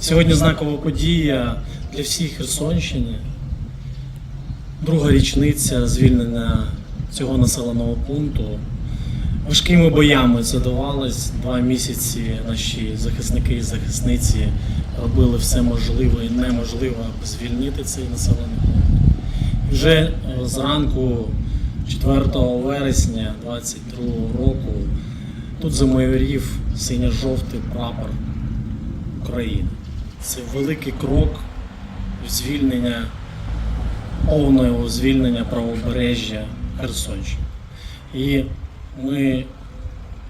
Сьогодні знакова подія для всіх Херсонщини. Друга річниця звільнення цього населеного пункту. Важкими боями це давалось. Два місяці наші захисники і захисниці робили все можливе і неможливе, аби звільнити цей населений пункт. І вже е, зранку 4 вересня 2022 року тут замайорів синьо-жовтий прапор України. Це великий крок звільнення, повного звільнення правобережжя Херсонщини. І ми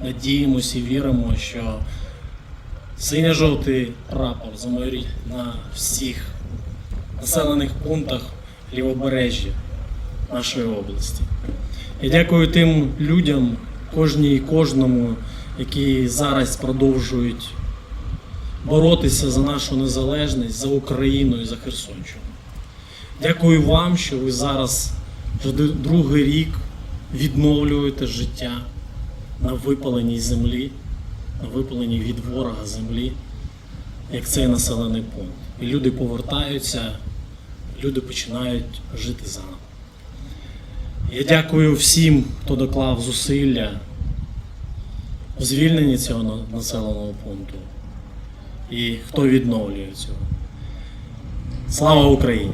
надіємося і віримо, що синьо-жовтий прапор замайорить на всіх населених пунктах лівобережжя нашої області. Я дякую тим людям, кожній і кожному, які зараз продовжують боротися за нашу незалежність, за Україну і за Херсонщину. Дякую вам, що ви зараз вже другий рік відновлюєте життя на випаленій землі, на випаленій від ворога землі, як цей населений пункт. І люди повертаються, люди починають жити заново. Я дякую всім, хто доклав зусилля у звільненні цього населеного пункту і хто відновлює цього. Слава Україні!